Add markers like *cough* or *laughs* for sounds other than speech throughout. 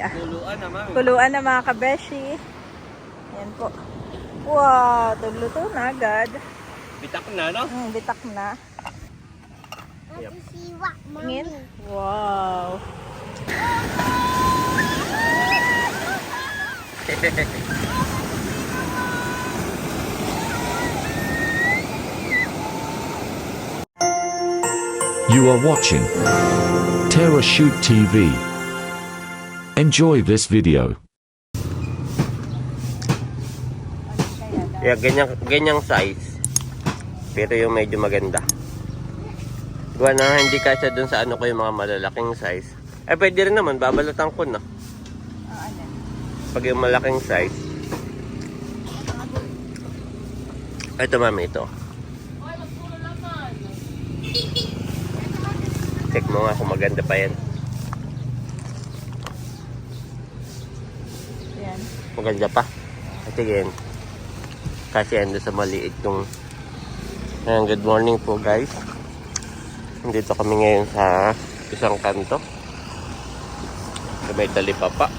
Tuluan na, mami. Kuluan na mga kabeshi. Yan po. Wow, tugluto na agad. Bitak na, no? Hmm, bitak na. Yep. Siwa, Tingin. mami. Wow. You are watching Terra Shoot TV. Enjoy this video. Yeah, ganyang, ganyang size. Pero yung medyo maganda. Gawa na hindi kasya dun sa ano ko yung mga malalaking size. Eh, pwede rin naman, babalatan ko na. Pag yung malaking size. Ito mami, ito. Check mo nga kung maganda pa yan. Yan. Maganda pa. At again, kasi ando sa maliit yung Ayan, good morning po guys. Nandito kami ngayon sa isang kanto. Sa may talipapa.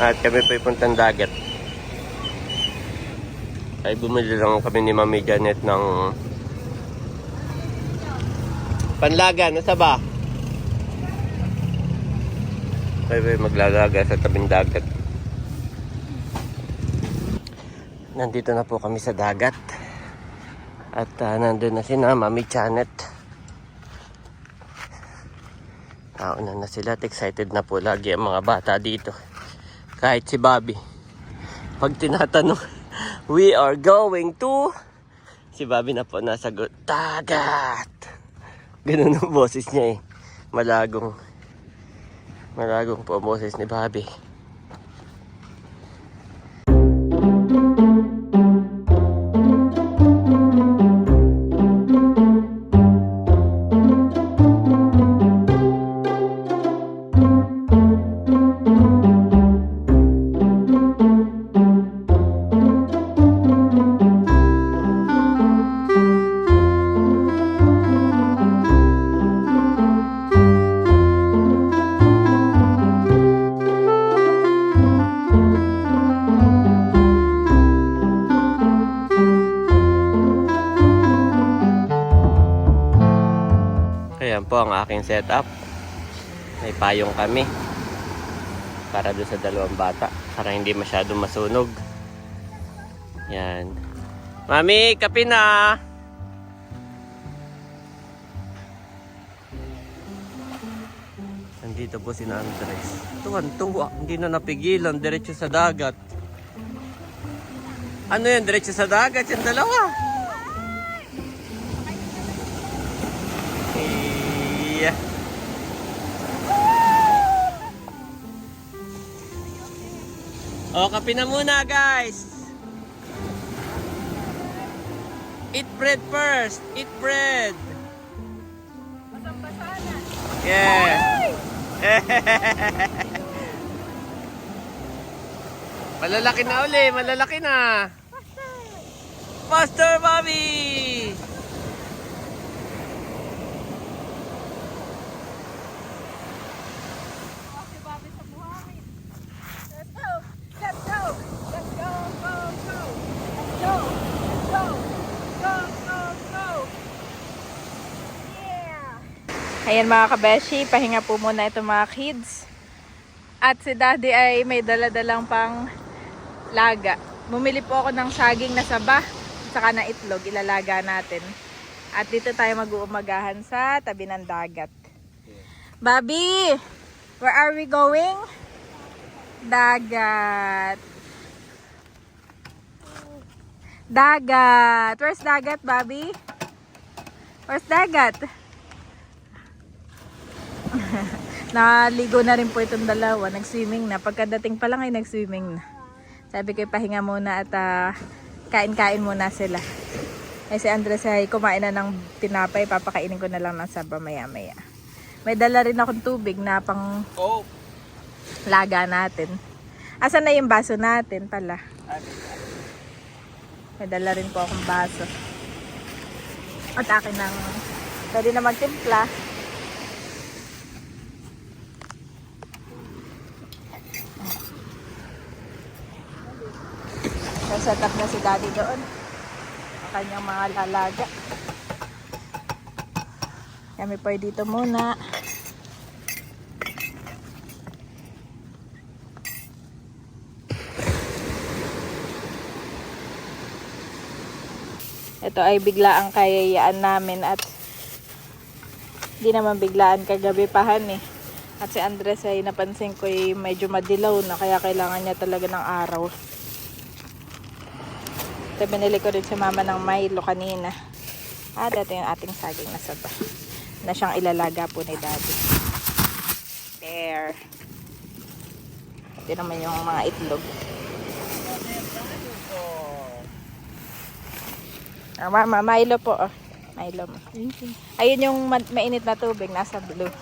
At kami po ipuntang dagat. Ay bumili lang kami ni Mami Janet ng panlaga. Nasa ba? Kayo maglalaga sa tabing dagat. Nandito na po kami sa dagat. At uh, nandun na si na Mami Janet. Nauna na sila at excited na po lagi ang mga bata dito. Kahit si Bobby. Pag tinatanong, *laughs* we are going to... Si Bobby na po nasagot, dagat! Ganun ang boses niya eh. Malagong. Malagong po ang boses ni Bobby. Setup. May payong kami. Para doon sa dalawang bata. Para hindi masyadong masunog. Yan. Mami, kape na! Nandito po si Andres. Tuwan-tuwa. Hindi na napigilan. Diretso sa dagat. Ano yan? Diretso sa dagat. Yung dalawa. Oh, kape na muna, guys. Eat bread first. Eat bread. Yeah. *laughs* malalaki na uli, malalaki na. Faster, Bobby! Ayan mga kabeshi, pahinga po muna ito mga kids. At si daddy ay may daladalang pang laga. Bumili po ako ng saging na saba, saka na itlog, ilalaga natin. At dito tayo mag-uumagahan sa tabi ng dagat. Bobby, where are we going? Dagat. Dagat. Where's dagat, Bobby? Where's dagat? Naligo na rin po itong dalawa. Nag-swimming na. Pagkadating pa lang ay nag-swimming na. Sabi ko pahinga muna at ah, kain-kain muna sila. Ay si Andres ay kumain na ng tinapay. Papakainin ko na lang ng saba maya-maya. May dala rin akong tubig na pang Oh. laga natin. Asan na yung baso natin pala? May dala rin po akong baso. At akin ng pwede na magtimpla. Nakaset up na si daddy doon. Ang kanyang mga lalaga. Kami po ay dito muna. Ito ay bigla ang kayayaan namin at di naman biglaan kagabi pahan eh. At si Andres ay napansin ko ay medyo madilaw na kaya kailangan niya talaga ng araw. Ito binili ko rin si mama ng Milo kanina. At ito yung ating saging na saba. Na siyang ilalaga po ni daddy. There. Ito naman yung mga itlog. Ah, mama, Milo po. Oh. Milo. Ayun yung ma- mainit na tubig. Nasa blue.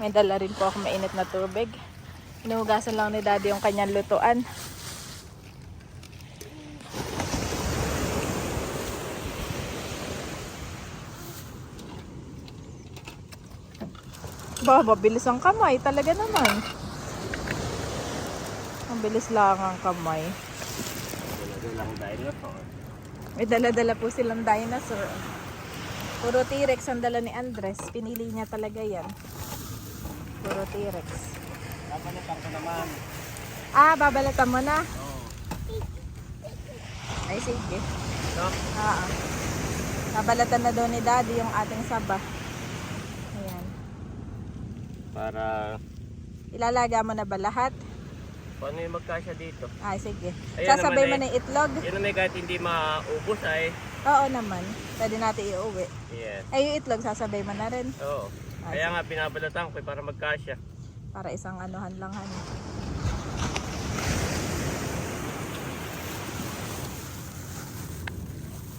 May dala rin po ako mainit na tubig. Inuhugasan lang ni daddy yung kanyang lutuan. Ba, mabilis ang kamay. Talaga naman. Ang bilis lang ang kamay. May dala-dala po silang dinosaur. Puro T-Rex ang dala ni Andres. Pinili niya talaga yan. Puro T-Rex. Napalitan ko naman. Ah, babalatan mo na? Ay, sige. No? Ah, ah. Babalatan na doon ni Daddy yung ating saba. Para Ilalaga mo na ba lahat? kung ano yung magkasya dito. Ay, sige. Ayan Sasabay mo na yung itlog? Yun naman kahit hindi maubos ay. Oo naman. Pwede natin iuwi. Yes. Ay, yung itlog sasabay mo na rin. Oo. Ah, Kaya nga binabalatan ko eh, para magkasya. Para isang anuhan lang han.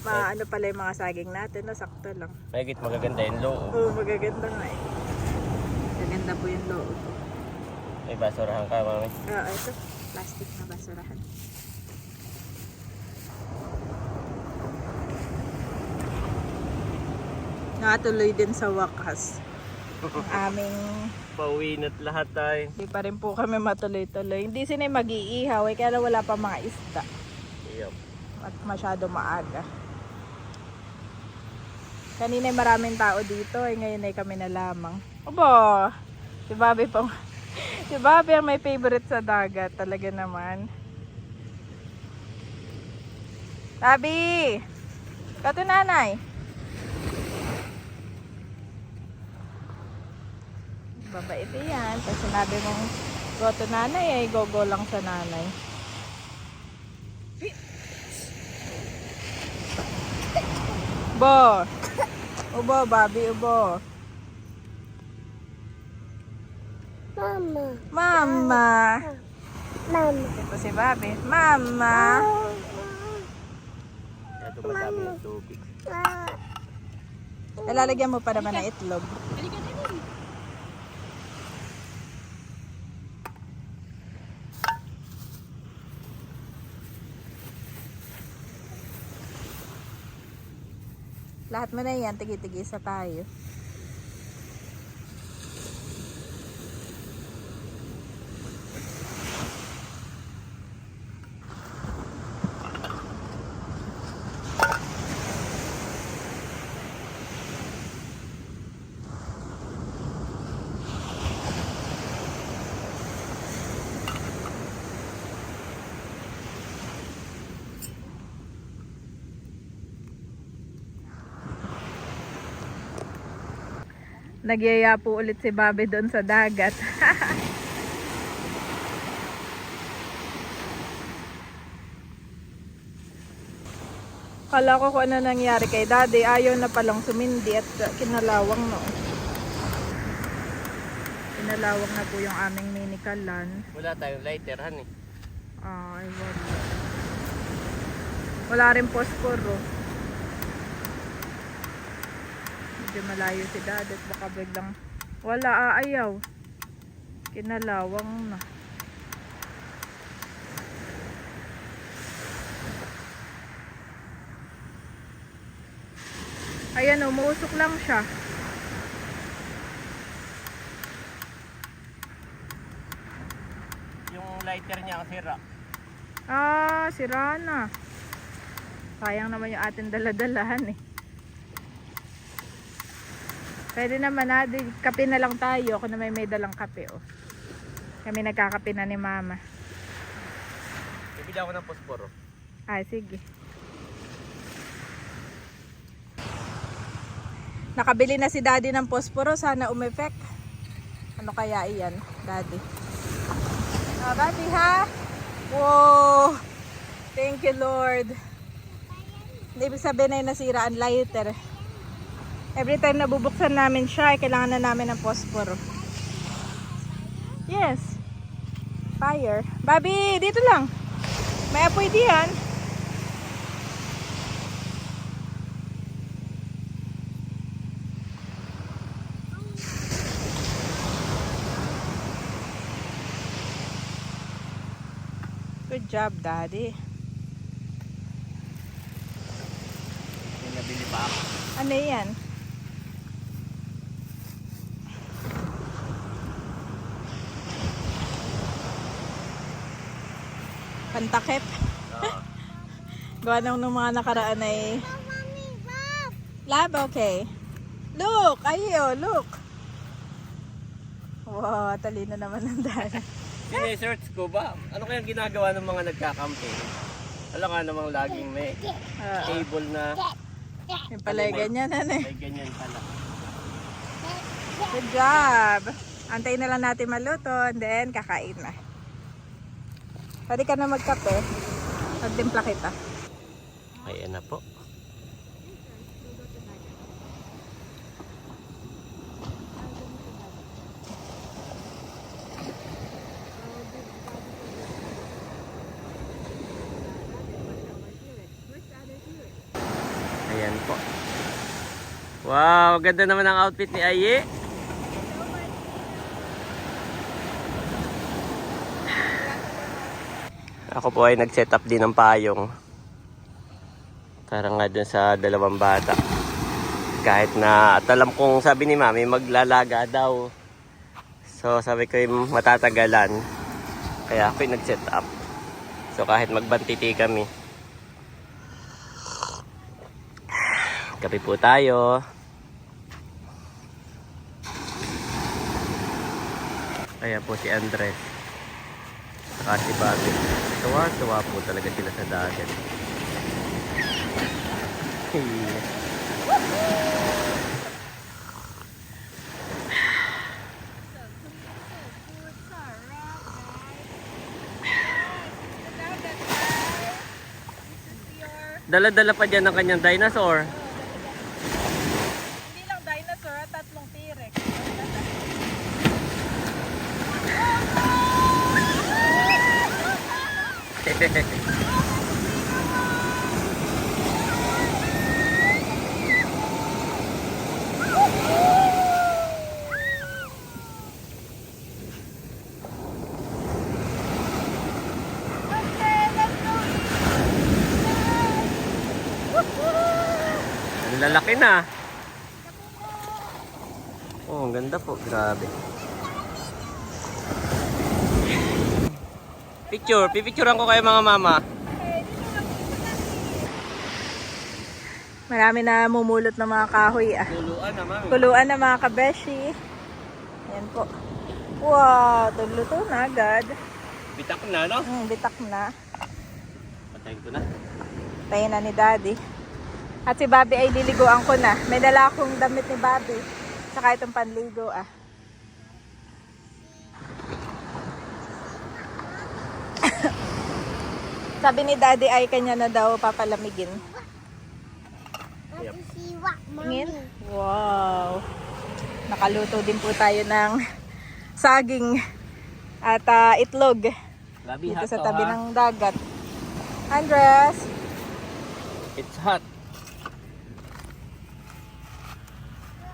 Ma, ano pala yung mga saging natin, no? Sakto lang. Mahigit magaganda yung loob. Oo, magaganda nga eh. Maganda po yung loob. May basurahan ka, mami. Oo, ito. Plastic na basurahan. Nakatuloy din sa wakas. Ang *laughs* aming Pauwi na't lahat tayo. Hindi pa rin po kami matuloy-tuloy. Hindi sila mag-iihaw eh, kaya wala pa mga isda. Yep. At masyado maaga. Kanina ay maraming tao dito, eh, ngayon ay kami na lamang. Aba, si Bobby pang... *laughs* si Bobby ang may favorite sa dagat, talaga naman. Bobby! Kato nanay. Babait eh yan. Pag sinabi mong go nanay, ay go-go lang sa nanay. Bo! Ubo, Bobby, ubo. Mama, Mama! mama, Ito si Bobby. Mama! Ito madami yung tubig. Ilalagyan mo pa naman ng itlog. Lahat mo na yan, tigi-tigi sa tayo. Nagyaya po ulit si Bobby doon sa dagat. *laughs* Kala ko kung ano nangyari kay daddy. Ayaw na palang sumindi at kinalawang no. Kinalawang na po yung aming mini kalan. Wala tayong lighter, han eh. Ay, wala. Wala rin posporo. Medyo malayo si dad at baka biglang wala aayaw. Kinalawang na. Ayan o, umuusok lang siya. Yung lighter niya ang sira. Ah, sira na. Sayang naman yung ating daladalahan eh. Pwede naman na, di, kape na lang tayo. Ako na may may dalang kape oh. Kami nagkakape na ni mama. Bibili ako ng posporo. Ah, sige. Nakabili na si daddy ng posporo. Sana umepek. Ano kaya iyan, daddy? Ah, daddy ha? Wow! Thank you, Lord. Ibig sabihin ay nasira ang lighter. Every time na bubuksan namin siya, ay kailangan na namin ng posporo. Yes. Fire. Bobby, dito lang. May apoy diyan. Good job, Daddy. May nabili pa ako. Ano yan? Pantakip. Oo. Gawa nung nung mga nakaraan ay lab, okay. Look! Ayo, look! Wow, talino naman ng dana. Sinesearch ko ba? Ano kayang ginagawa ng mga nagka-camping? Alam nga namang laging may Oo. table na yung pala yung ganyan, ano eh. ganyan pala. Good job! Antayin na lang natin maluto and then kakain na. Pwede ka na magkape. Magtimpla kita. Ayan na po. Ayan po. Wow, ganda naman ang outfit ni Aye. Ako po ay nag-set up din ng payong. Para nga dun sa dalawang bata. Kahit na, at alam kong sabi ni mami, maglalaga daw. So sabi ko yung matatagalan. Kaya ako yung nag-set up. So kahit magbantiti kami. Kape po tayo. Ayan po si Andres. Saka si Bobby. Tuwa-tuwa po talaga sila sa dagat. *laughs* Dala-dala pa dyan ang kanyang dinosaur. Hindi lang dinosaur, ah, tatlong T-Rex. Ang lalaki na. Oh, ang ganda po. Grabe. Picture. Pipicturean ko kayo mga mama. Marami na mumulot ng mga kahoy ah. Luluan na mami. Kuluan na mga kabeshi. Yan po. Wow, tugluto na agad. Bitak na, no? Hmm, bitak na. Patayin ko na. Tayo na ni Daddy. At si Bobby ay liliguan ko na. May dala akong damit ni Bobby. Saka itong panligo ah. *laughs* Sabi ni Daddy ay kanya na daw papalamigin. Yep. Tingin? Wow! Nakaluto din po tayo ng *laughs* saging at ah, itlog Labi dito sa tabi ha? ng dagat. Andres! It's hot.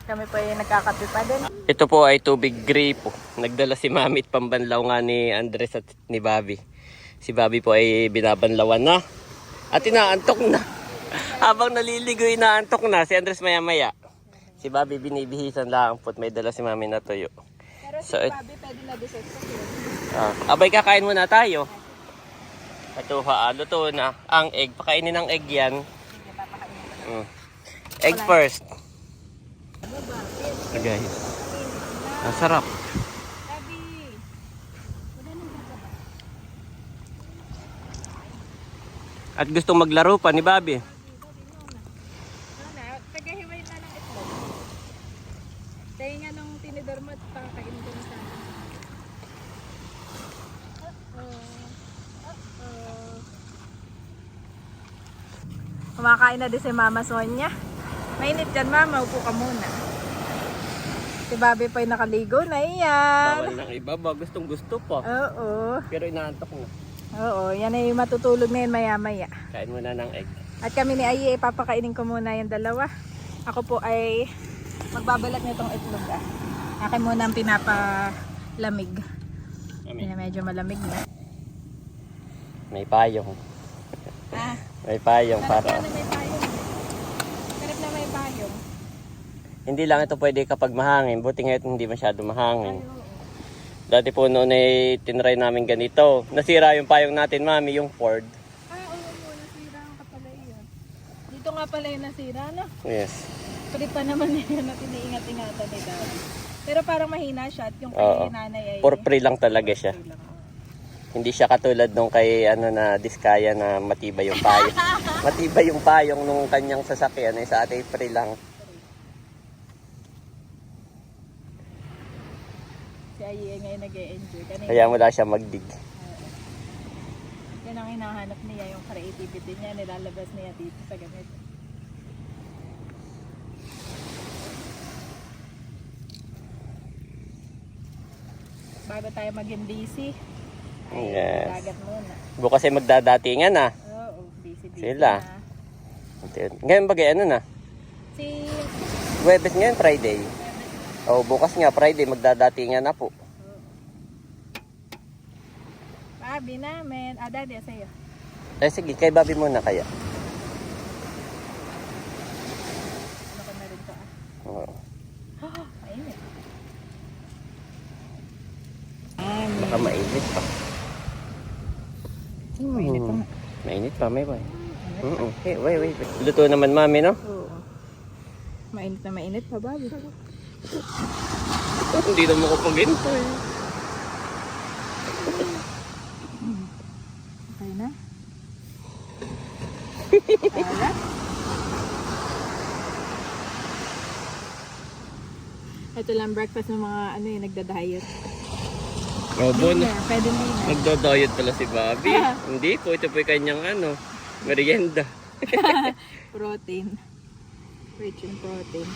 Kami po ay nagkakape pa din. Ito po ay tubig gripo. Nagdala si Mami at pambanlaw nga ni Andres at ni Bobby. Si Bobby po ay binabanlawan na. At inaantok na. *laughs* Habang naliligo, inaantok na. Si Andres maya maya. Si Bobby binibihisan lang po. May dala si Mami na tuyo. Pero So, si Bobby pwede na disesok yun. Ah, abay kakain muna tayo. Ito ha, luto na. Ang egg. Pakainin ng egg yan. Sige, papakainin. Mm. Egg first. Guys. Ang sarap. At gustong maglaro pa ni Bobby. Tagahiway na ng itlog. Tayo nga nung tinidor mo at pakakain ko. Uh-oh. Kumakain na din si Mama Sonia. Mainit dyan, Mama. Upo ka muna. Si Bobby pa yung nakaligo na iyan. Bawal ng iba ba? Gustong gusto pa. Oo. Pero inaantok na. Oo, yan ay matutulog na yun maya-maya. Kain muna ng egg. At kami ni Aye, papakainin ko muna yung dalawa. Ako po ay magbabalat nitong itlog ah. Akin muna ang pinapalamig. Mami. Yan, medyo malamig na. May payong. Ah, May payong para. na may payong. Sarap na may payong. Hindi lang ito pwede kapag mahangin. Buti nga ito hindi masyado mahangin. Dati po noon ay tinry namin ganito. Nasira yung payong natin, mami, yung Ford. Ah, oo, oo, nasira ang kapala yun. Dito nga pala yung nasira, no? Yes. Pwede pa naman *laughs* yun at iniingat-ingatan ni Daddy. Pero parang mahina siya at yung kay Oo. nanay ay... For free lang talaga siya. Hindi siya katulad nung kay ano na diskaya na matibay yung payong. *laughs* matibay yung payong nung kanyang sasakyan ay sa atin free lang. Si Aye ngayon nag-e-enjoy. Kaya wala siya magdig. Yan ang hinahanap niya, yung creativity niya, nilalabas niya dito sa ganito. Bago tayo maging busy, ay Yes. dagat muna. Bukas ay magdadatingan na. Oo, busy busy Sila. na. Ngayon bagay ano na? Si, Webes ngayon Friday. Oh, bukas nga Friday magdadatingan na po. Pabi namin. Ah, daddy, sa'yo. Eh sige, kay Bobby muna kaya. Ano na rin to ah. Oo. *gasps* Mainit. Baka mainit pa. Mainit pa. Mainit pa, may way. Oo. Hey, wait, wait. wait. Luto naman mami, no? Oo. Mainit na mainit pa, Bobby. Hindi pag ganito eh. Okay na? Ito lang breakfast ng mga ano yung nagda-diet. Oh, bon. Dinner, pwede dinner. Nagdo-diet pala si Bobby. *laughs* Hindi po, ito po yung kanyang ano, merienda. *laughs* protein. Rich in protein.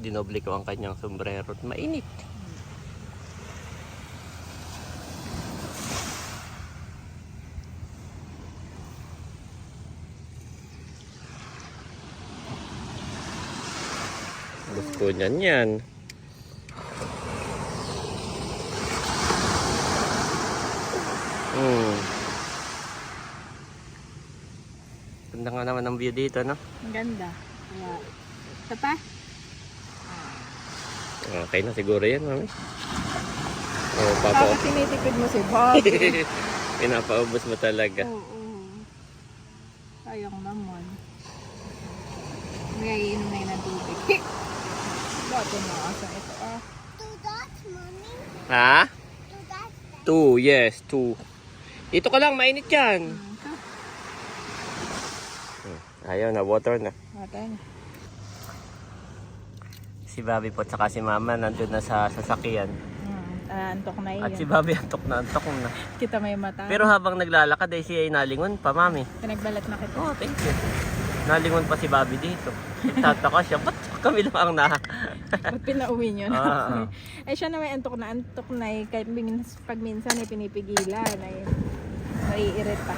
Dinoble ko ang kanyang sombrero at mainit. Gusto niyan yan. Hmm. Ganda nga naman ang view dito, no? Ang ganda. Kaya, isa pa? Okay na siguro yan, mami. Oh, papa, Bakit tinitipid mo si Bobby? *laughs* pinapaubos mo talaga. Oo. Sayang naman. May iinom na yun ng tubig. *laughs* Bakit na asa ito ah? Two dots, mommy. Ha? Two dots. Two, yes, two. Dito ka lang, mainit yan. Ito. Ayaw na, water na. Mata na. Si Bobby po at saka si Mama nandun na sa sasakyan. Hmm, ah, antok na yun. At si Bobby *laughs* antok na antok na. Kita may mata. Pero habang naglalakad ay siya ay nalingon pa, Mami. Pinagbalat na kita. Oh, thank you. Nalingon pa si Bobby dito. Tataka siya, ba't kami lang ang na... Ba't *laughs* pinauwi nyo na? Ah, ah. eh siya na may antok na antok na eh. Kahit pag minsan ay pinipigilan ay naiirita.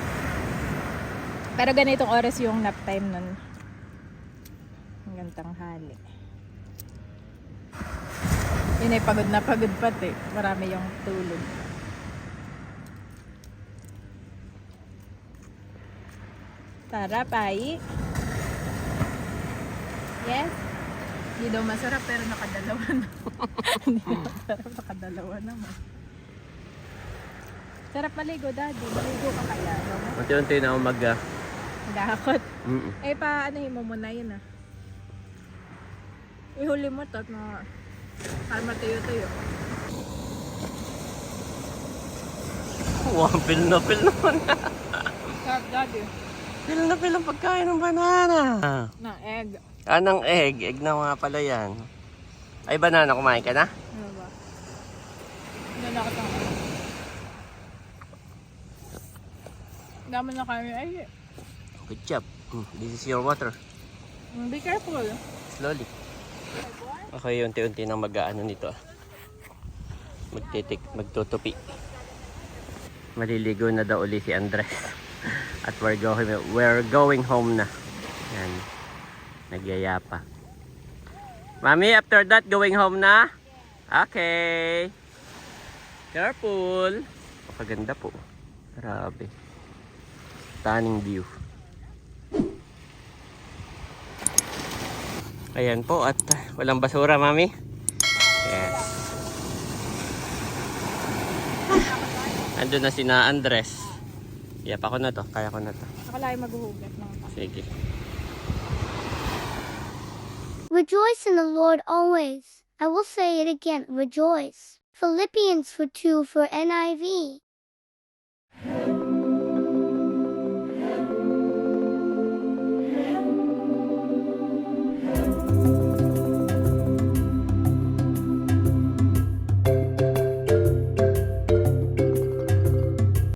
Pero ganitong oras yung nap time nun. Hanggang tanghali. Yun ay pagod na pagod pati. Marami yung tulog. Sarap ay. Yes? Hindi daw masarap pero nakadalawa na. *laughs* Hindi daw masarap, nakadalawa naman. Sarap maligo, daddy. Maligo ka kaya. Unti-unti na mag... ah, Nagakot. mm, Eh, pa, ano mo muna yun ah. Ihuli mo to at mga... Para matuyo-tuyo. Wow, pil na pil naman. Sarap, daddy. pil na pil ang pagkain ng banana. Na, egg. Anong egg? Egg na nga pala yan. Ay, banana, kumain ka na? Ano ba? Ano na ano? Dami na kami. Ay, Good job. Hmm, this is your water. be careful. Slowly. Okay, unti-unti nang mag-ano nito. Magtitik, magtutupi. Maliligo na daw uli si Andres. At we're going, we're going home na. Yan. Nagyayapa. Mami, after that, going home na? Okay. Careful. Pakaganda po. Grabe. Stunning view. Ayan po at walang basura, mami. Yes. Andun na si na Andres. Yap ako na to. Kaya ko na to. Ako lang maghuhugas ng Sige. Rejoice in the Lord always. I will say it again, rejoice. Philippians 4 2 for NIV.